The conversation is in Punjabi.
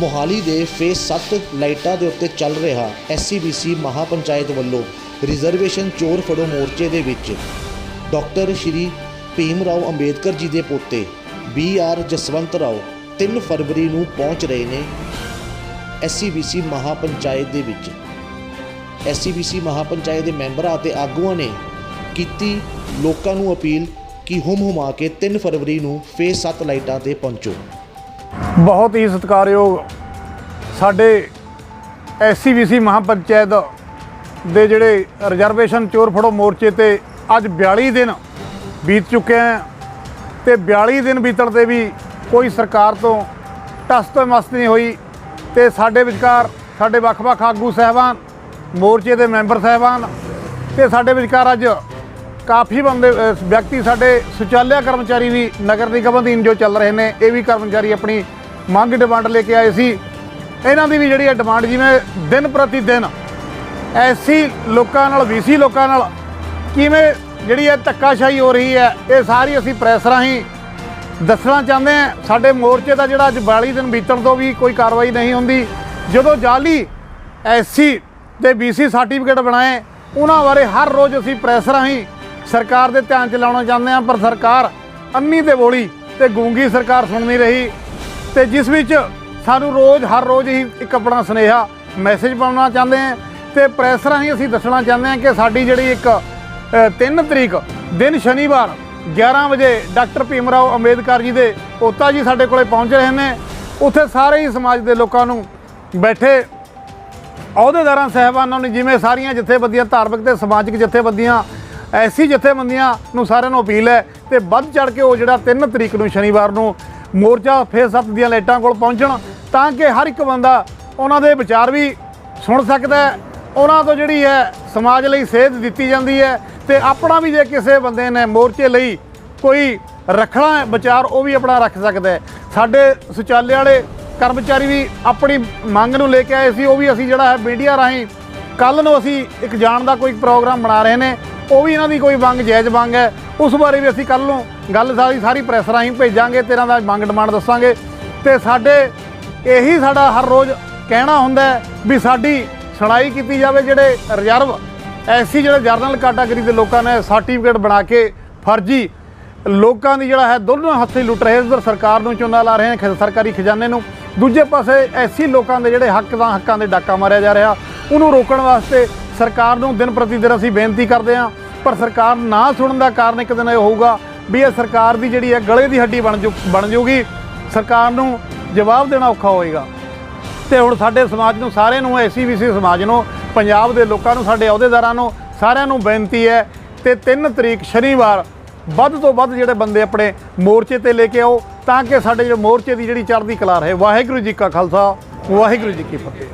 ਮੋਹਾਲੀ ਦੇ ਫੇਸ 7 ਲਾਈਟਾਂ ਦੇ ਉੱਤੇ ਚੱਲ ਰਿਹਾ ਐਸਸੀਬੀਸੀ ਮਹਾਪੰਚਾਇਤ ਵੱਲੋਂ ਰਿਜ਼ਰਵੇਸ਼ਨ ਚੋਰ ਫੜੋ ਮੋਰਚੇ ਦੇ ਵਿੱਚ। ਡਾਕਟਰ ਸ਼੍ਰੀ ਭੀਮ ਰਾਓ ਅੰਬੇਦਕਰ ਜੀ ਦੇ ਪੋਤੇ ਬੀ ਆਰ ਜਸਵੰਤ ਰਾਓ 3 ਫਰਵਰੀ ਨੂੰ ਪਹੁੰਚ ਰਹੇ ਨੇ ਐਸਸੀਬੀਸੀ ਮਹਾਪੰਚਾਇਤ ਦੇ ਵਿੱਚ। ਐਸਸੀਬੀਸੀ ਮਹਾਪੰਚਾਇਤ ਦੇ ਮੈਂਬਰਾਂ ਅਤੇ ਆਗੂਆਂ ਨੇ ਕੀਤੀ ਲੋਕਾਂ ਨੂੰ ਅਪੀਲ ਕਿ ਹੁਮ ਹੁਮਾ ਕੇ 3 ਫਰਵਰੀ ਨੂੰ ਫੇਸ 7 ਲਾਈਟਾਂ ਤੇ ਪਹੁੰਚੋ। ਬਹੁਤ ਹੀ ਸਤਿਕਾਰਯੋਗ ਸਾਡੇ ਐਸਸੀਬੀਸੀ ਮਹਾਪੰਚਾਇਤ ਦੇ ਜਿਹੜੇ ਰਿਜ਼ਰਵੇਸ਼ਨ ਚੋਰ ਫੜੋ ਮੋਰਚੇ ਤੇ ਅੱਜ 42 ਦਿਨ ਬੀਤ ਚੁੱਕੇ ਹੈ ਤੇ 42 ਦਿਨ ਬੀਤਣ ਤੇ ਵੀ ਕੋਈ ਸਰਕਾਰ ਤੋਂ ਟਸ ਤੋਂ ਮਸਤ ਨਹੀਂ ਹੋਈ ਤੇ ਸਾਡੇ ਵਿਚਕਾਰ ਸਾਡੇ ਵੱਖ-ਵੱਖ ਆਗੂ ਸਹਿਬਾਨ, ਮੋਰਚੇ ਦੇ ਮੈਂਬਰ ਸਹਿਬਾਨ ਤੇ ਸਾਡੇ ਵਿਚਕਾਰ ਅੱਜ ਕਾਫੀ ਬੰਦੇ ਵਿਅਕਤੀ ਸਾਡੇ ਸੁਚਾਲਿਆ ਕਰਮਚਾਰੀ ਵੀ ਨਗਰ ਨਿਗਮ ਅਧੀਨ ਜੋ ਚੱਲ ਰਹੇ ਨੇ, ਇਹ ਵੀ ਕਰਮਚਾਰੀ ਆਪਣੀ ਮੰਗ ਡਿਮਾਂਡ ਲੈ ਕੇ ਆਏ ਸੀ। ਇਹਨਾਂ ਦੀ ਵੀ ਜਿਹੜੀ ਹੈ ਡਿਮਾਂਡ ਜਿਵੇਂ ਦਿਨ ਪ੍ਰਤੀ ਦਿਨ ਐਸੀ ਲੋਕਾਂ ਨਾਲ, ਵੀਸੀ ਲੋਕਾਂ ਨਾਲ ਕਿਵੇਂ ਜਿਹੜੀ ਹੈ ਧੱਕਾਸ਼ਾਹੀ ਹੋ ਰਹੀ ਹੈ, ਇਹ ਸਾਰੀ ਅਸੀਂ ਪ੍ਰੈਸ ਰਾਹੀਂ ਦੱਸਣਾ ਚਾਹੁੰਦੇ ਹਾਂ। ਸਾਡੇ ਮੋਰਚੇ ਦਾ ਜਿਹੜਾ ਅੱਜ 42 ਦਿਨ ਬੀਤਣ ਤੋਂ ਵੀ ਕੋਈ ਕਾਰਵਾਈ ਨਹੀਂ ਹੁੰਦੀ। ਜਦੋਂ ਜਾਲੀ ਐਸਸੀ ਤੇ ਬੀਸੀ ਸਰਟੀਫਿਕੇਟ ਬਣਾਏ, ਉਹਨਾਂ ਬਾਰੇ ਹਰ ਰੋਜ਼ ਅਸੀਂ ਪ੍ਰੈਸ ਰਾਹੀਂ ਸਰਕਾਰ ਦੇ ਧਿਆਨ ਚ ਲਾਉਣਾ ਚਾਹੁੰਦੇ ਹਾਂ, ਪਰ ਸਰਕਾਰ ਅੰਨੀ ਤੇ ਬੋਲੀ ਤੇ ਗੂੰਗੀ ਸਰਕਾਰ ਸੁਣ ਨਹੀਂ ਰਹੀ। ਤੇ ਜਿਸ ਵਿੱਚ ਸਾਨੂੰ ਰੋਜ਼, ਹਰ ਰੋਜ਼ ਹੀ ਇੱਕ ਆਪਣਾ ਸੁਨੇਹਾ ਮੈਸੇਜ ਪਾਉਣਾ ਚਾਹੁੰਦੇ ਹਾਂ ਤੇ ਪ੍ਰੈਸ ਰਾਹੀਂ ਅਸੀਂ ਦੱਸਣਾ ਚਾਹੁੰਦੇ ਹਾਂ ਕਿ ਸਾਡੀ ਜਿਹੜੀ ਇੱਕ 3 ਤਰੀਕ, ਦਿਨ ਸ਼ਨੀਵਾਰ 11 ਵਜੇ ਡਾਕਟਰ ਭੀਮ ਰਾਓ ਅੰਬੇਦਕਰ ਜੀ ਦੇ ਪੋਤਾ ਜੀ ਸਾਡੇ ਕੋਲੇ ਪਹੁੰਚ ਰਹੇ ਨੇ। ਉੱਥੇ ਸਾਰੇ ਹੀ ਸਮਾਜ ਦੇ ਲੋਕਾਂ ਨੂੰ ਬੈਠੇ ਅਹੁਦੇਦਾਰਾਂ, ਸਹਿਬਾਨਾਂ ਨੂੰ ਜਿਵੇਂ ਸਾਰੀਆਂ ਜਥੇਬੰਦੀਆਂ, ਧਾਰਮਿਕ ਤੇ ਸਮਾਜਿਕ ਜਥੇਬੰਦੀਆਂ, ਐਸੀ ਜਥੇਬੰਦੀਆਂ ਨੂੰ ਸਾਰਿਆਂ ਨੂੰ ਅਪੀਲ ਹੈ ਤੇ ਵੱਧ ਚੜ ਕੇ ਉਹ ਜਿਹੜਾ 3 ਤਰੀਕ ਨੂੰ ਸ਼ਨੀਵਾਰ ਨੂੰ ਮੋਰਚਾ ਫੇਸ ਸੱਤ ਦੀਆਂ ਲਾਈਟਾਂ ਕੋਲ ਪਹੁੰਚਣ ਤਾਂ ਕਿ ਹਰ ਇੱਕ ਬੰਦਾ ਉਹਨਾਂ ਦੇ ਵਿਚਾਰ ਵੀ ਸੁਣ ਸਕਦਾ ਹੈ। ਉਹਨਾਂ ਤੋਂ ਜਿਹੜੀ ਹੈ, ਸਮਾਜ ਲਈ ਸੇਧ ਦਿੱਤੀ ਜਾਂਦੀ ਹੈ ਤੇ ਆਪਣਾ ਵੀ ਜੇ ਕਿਸੇ ਬੰਦੇ ਨੇ ਮੋਰਚੇ ਲਈ ਕੋਈ ਰੱਖਣਾ ਵਿਚਾਰ ਉਹ ਵੀ ਆਪਣਾ ਰੱਖ ਸਕਦਾ ਹੈ। ਸਾਡੇ ਸੁਚਾਲੇ ਵਾਲੇ ਕਰਮਚਾਰੀ ਵੀ ਆਪਣੀ ਮੰਗ ਨੂੰ ਲੈ ਕੇ ਆਏ ਸੀ, ਉਹ ਵੀ ਅਸੀਂ ਜਿਹੜਾ ਹੈ ਮੀਡੀਆ ਰਾਹੀਂ ਕੱਲ ਨੂੰ ਅਸੀਂ ਇੱਕ ਜਾਣ ਦਾ ਕੋਈ ਪ੍ਰੋਗਰਾਮ ਬਣਾ ਰਹੇ ਨੇ, ਉਹ ਵੀ ਇਹਨਾਂ ਦੀ ਕੋਈ ਮੰਗ, ਜਾਇਜ਼ ਮੰਗ ਹੈ। ਉਸ ਬਾਰੇ ਵੀ ਅਸੀਂ ਕੱਲ ਨੂੰ ਗੱਲ ਸਾਰੀ ਸਾਰੀ ਪ੍ਰੈਸ ਰਾਹੀਂ ਭੇਜਾਂਗੇ ਤੇ ਦਾ ਮੰਗ ਡਿਮਾਂਡ ਦੱਸਾਂਗੇ। ਤੇ ਸਾਡੇ ਇਹੀ ਸਾਡਾ ਹਰ ਰੋਜ਼ ਕਹਿਣਾ ਹੁੰਦਾ ਵੀ ਸਾਡੀ ਸੁਣਾਈ ਕੀਤੀ ਜਾਵੇ, ਜਿਹੜੇ ਰਿਜ਼ਰਵ ਐਸੀ ਜਿਹੜੇ ਜਰਨਲ ਕੈਟਾਗਰੀ ਦੇ ਲੋਕਾਂ ਨੇ ਸਰਟੀਫਿਕੇਟ ਬਣਾ ਕੇ ਫਰਜ਼ੀ, ਲੋਕਾਂ ਦੀ ਜਿਹੜਾ ਹੈ ਦੋਨੋਂ ਹੱਥੀ ਲੁੱਟ ਰਹੇ ਉਧਰ ਸਰਕਾਰ ਨੂੰ ਚੁਣਾ ਲਾ ਰਹੇ ਨੇ ਸਰਕਾਰੀ ਖਜ਼ਾਨੇ ਨੂੰ। ਦੂਜੇ ਪਾਸੇ ਐਸੀ ਲੋਕਾਂ ਦੇ ਜਿਹੜੇ ਹੱਕ ਦਾ ਹੱਕਾਂ ਦੇ ਡਾਕਾ ਮਾਰਿਆ ਜਾ ਰਿਹਾ, ਉਹਨੂੰ ਰੋਕਣ ਵਾਸਤੇ ਸਰਕਾਰ ਨੂੰ ਦਿਨ ਪ੍ਰਤੀ ਦਿਨ ਅਸੀਂ ਬੇਨਤੀ ਕਰਦੇ ਹਾਂ ਪਰ ਸਰਕਾਰ ਨਾ ਸੁਣਨ ਦਾ ਕਾਰਨ ਇੱਕ ਦਿਨ ਇਹ ਹੋਊਗਾ ਵੀ ਇਹ ਸਰਕਾਰ ਦੀ ਜਿਹੜੀ ਹੈ ਗਲੇ ਦੀ ਹੱਡੀ ਬਣ ਜੂ ਬਣ ਜੂਗੀ। ਸਰਕਾਰ ਨੂੰ ਜਵਾਬ ਦੇਣਾ ਔਖਾ ਹੋਏਗਾ। ਤੇ ਹੁਣ ਸਾਡੇ ਸਮਾਜ ਨੂੰ, ਸਾਰਿਆਂ ਨੂੰ ਐਸਸੀਬੀਸੀ ਸਮਾਜ ਨੂੰ, ਪੰਜਾਬ ਦੇ ਲੋਕਾਂ ਨੂੰ, ਸਾਡੇ ਅਹੁਦੇਦਾਰਾਂ ਨੂੰ, ਸਾਰਿਆਂ ਨੂੰ ਬੇਨਤੀ ਹੈ ਤੇ 3 ਤਰੀਕ ਸ਼ਨੀਵਾਰ ਵੱਧ ਤੋਂ ਵੱਧ ਜਿਹੜੇ ਬੰਦੇ ਆਪਣੇ ਮੋਰਚੇ ਤੇ ਲੈ ਕੇ ਆਓ ਤਾਂ ਕਿ ਸਾਡੇ ਜੋ ਮੋਰਚੇ ਦੀ ਜਿਹੜੀ ਚੜ੍ਹਦੀ ਕਲਾ ਰਹੇ। ਵਾਹਿਗੁਰੂ ਜੀ ਕਾ ਖਾਲਸਾ, ਵਾਹਿਗੁਰੂ ਜੀ ਕੀ ਫਤਿਹ।